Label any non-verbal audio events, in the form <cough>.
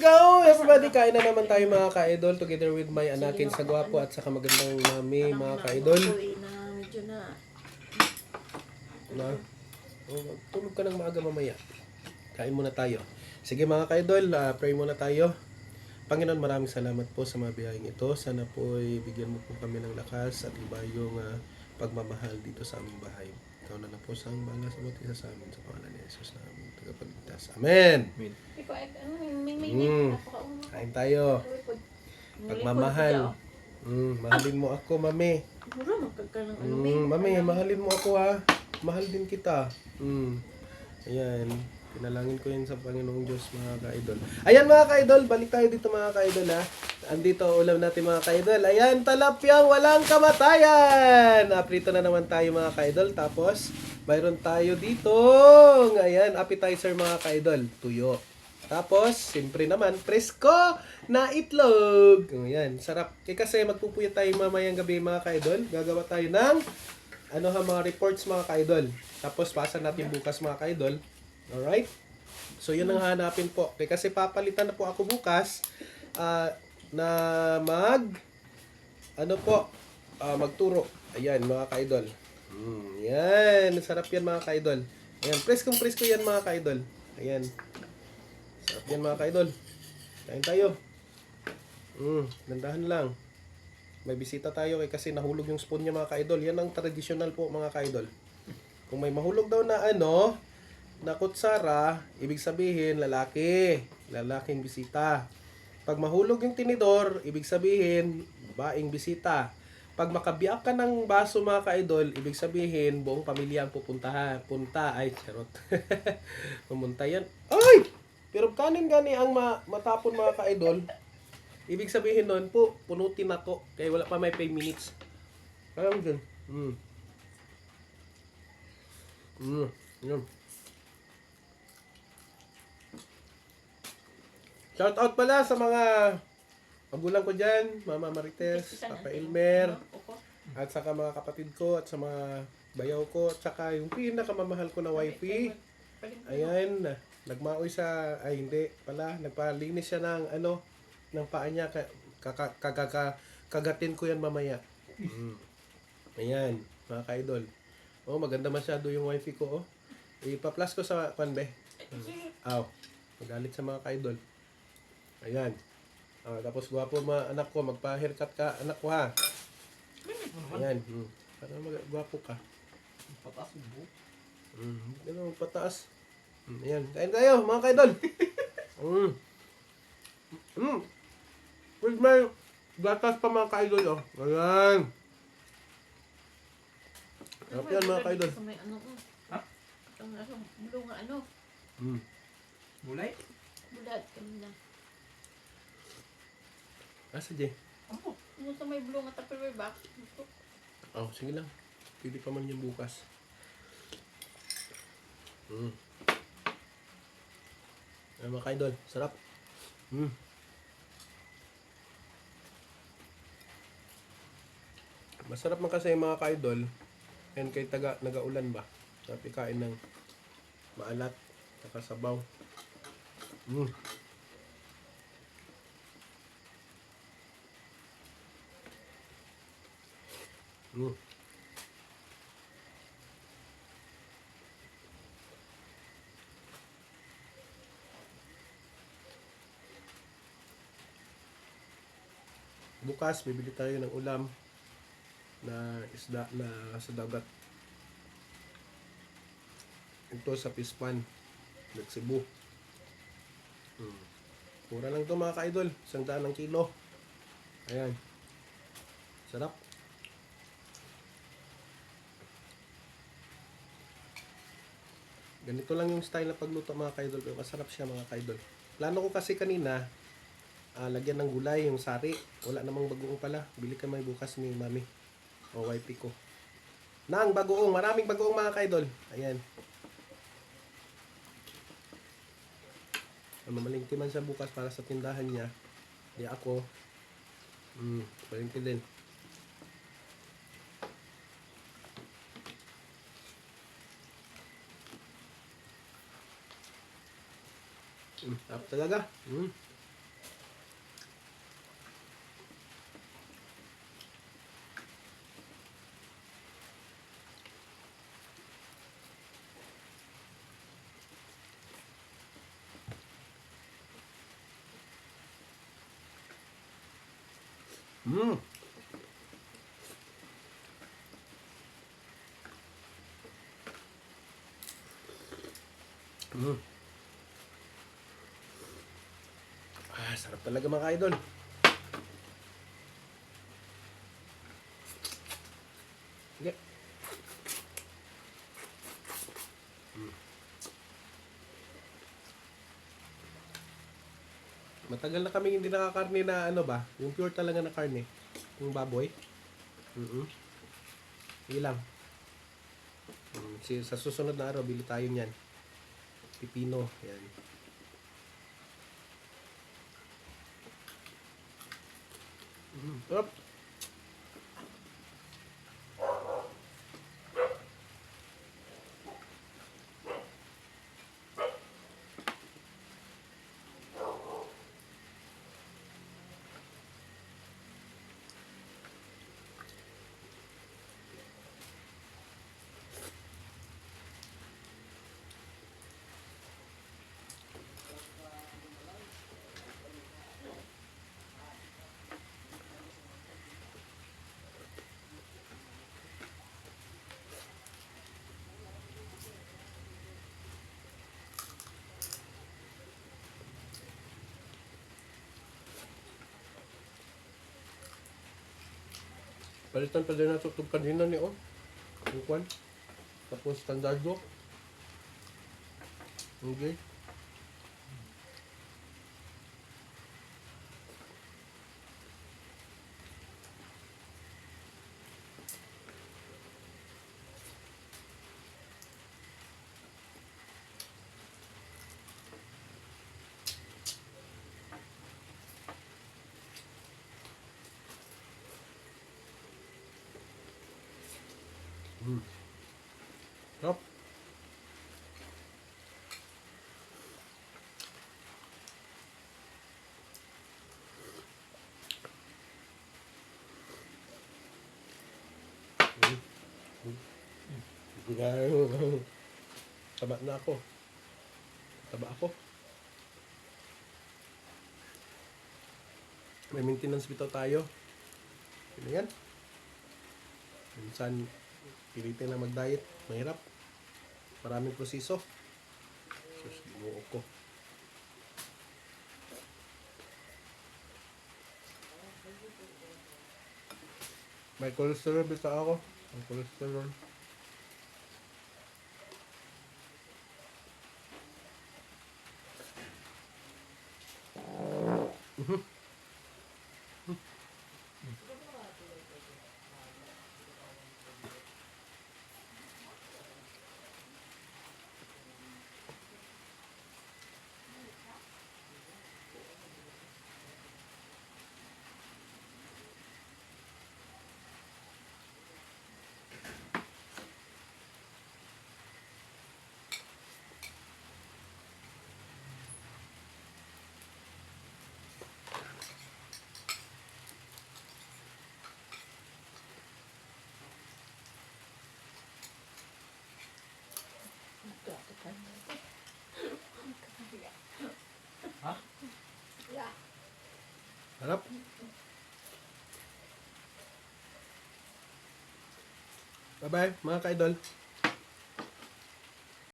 go! Everybody, kain na naman tayo mga ka-idol together with my anakin sa gwapo at saka magandang mami mga ka-idol. Medyo na. Na? Oh, tulog ka ng maaga mamaya. Kain muna tayo. Sige mga ka-idol, ah, pray muna tayo. Panginoon, maraming salamat po sa mga biyayang ito. Sana po ay bigyan mo po kami ng lakas at iba yung ah, pagmamahal dito sa aming bahay. Ikaw na na po sa ang bala sa bawat isa sa amin sa pangalan ni Jesus na aming tagapagligtas. Amen! Ikaw ay ano, may may Mm. napakauna. Kain tayo. Pagmamahal. Mm, mahalin mo ako, mami. Mura magkagka ng ano. Mm, mami, mahalin mo ako ha. Mahal din kita. Mm. Ayan. Pinalangin ko yun sa Panginoong Diyos, mga ka-idol. Ayan, mga ka-idol. Balik tayo dito, mga ka-idol, ha. Andito, ulam natin, mga ka-idol. Ayan, talapyang walang kamatayan. Aprito na naman tayo, mga ka-idol. Tapos, mayroon tayo dito. Ayan, appetizer, mga ka-idol. Tuyo. Tapos, siyempre naman, presko na itlog. Ayan, sarap. Eh, kasi magpupuyat tayo mamayang gabi, mga ka-idol. Gagawa tayo ng ano ha, mga reports, mga ka-idol. Tapos, pasa natin bukas, mga ka-idol. Alright? So, yun ang hanapin po. Eh, kasi papalitan na po ako bukas ah, na mag ano po, ah, magturo. Ayan, mga ka-idol. Mm, yan, sarap yan, mga ka-idol. Ayan, preskong presko yan, mga ka-idol. Ayan. Sarap yan mga ka-idol. Kain tayo. Mm, dandahan lang. May bisita tayo kay kasi nahulog yung spoon niya mga ka-idol. Yan ang traditional po mga ka-idol. Kung may mahulog daw na ano, na kutsara, ibig sabihin lalaki. Lalaking bisita. Pag mahulog yung tinidor, ibig sabihin babaeng bisita. Pag makabiyak ka ng baso mga ka-idol, ibig sabihin buong pamilya ang pupuntahan. Punta. Ay, charot. <laughs> Pumunta yan. Ay! Pero kanin gani ang ma matapon mga ka-idol, ibig sabihin nun po, punutin na to. Kaya wala pa may 5 minutes. Kaya mo dyan. Mm. Mm. Yun. Shout out pala sa mga magulang ko dyan, Mama Marites, Papa Elmer, at saka mga kapatid ko, at sa mga bayaw ko, at saka yung pinakamamahal ko na wifey. Ayan, nagmaoy sa, ay hindi pala, nagpalinis siya ng ano, ng paa niya, ka- kaka- kagatin ko yan mamaya. Mm. Ayan, mga ka-idol. Oh, maganda masyado yung wifi ko, oh. Ipa-plus ko sa kanbe. Aw, magalit sa mga ka-idol. Ayan. Ah, tapos gwapo mga anak ko, magpa-haircut ka, anak ko ha. Ayan, mm. para mag- gwapo ka. Pataas mo buhok. Mm, ano, pataas. Mm, ayan, kain tayo, mga kaidol. <laughs> mm. Mm. With my gatas pa mga kaidol, oh. Ayan. Sarap yan, mga kaidol. May ano ko. Ha? Ang ano, bulong nga ano. Mm. Gulay? Bulad kanina. Asa, Jay? Ano? Ano sa may bulong nga tupperware box? Gusto. Oh, sige lang. Pili pa man yung bukas. Mm. Ayan, mga kaidol. Sarap. Mm. Masarap man kasi mga kaidol. And kay taga nagaulan ba? Sarap ikain ng maalat. Saka sabaw. Mm. Mm. Bukas, bibili tayo ng ulam na isda na sa dagat. Ito sa Pispan, Nagsibu. Hmm. Mura lang to mga ka-idol. Isang daan ng kilo. Ayan. Sarap. Ganito lang yung style na pagluto mga ka-idol. Pero masarap siya mga ka-idol. Plano ko kasi kanina, ah, lagyan ng gulay yung sari. Wala namang bagoong pala. Bili ka may bukas ni mami. O wifey ko. Nang bagoong. Maraming bagoong mga ka-idol. Ayan. Mamalingki man siya bukas para sa tindahan niya. Di ako. Hmm, palingki din. Mm, sarap talaga. Mm. Mm. Mm. Ah, sarap talaga mga idol. Matagal na kami hindi nakakarne na ano ba, yung pure talaga na karne, yung baboy. Mm Ilang. Mm, si, sa susunod na araw, bili tayo niyan. Pipino, yan. Mm, sarap. Palitan pa din na tutog kanina ni oh. Yung kwan. Tapos standardo. Okay. Mm. Sarap. Mm. Mm. Gaya- Taba na ako. Taba ako. May maintenance bitaw tayo. Ano yan? Minsan, pilitin na mag-diet. Mahirap. Maraming proseso. Sus, ginuo ko. May cholesterol bisa ako. May cholesterol. Bye-bye, mga ka-idol.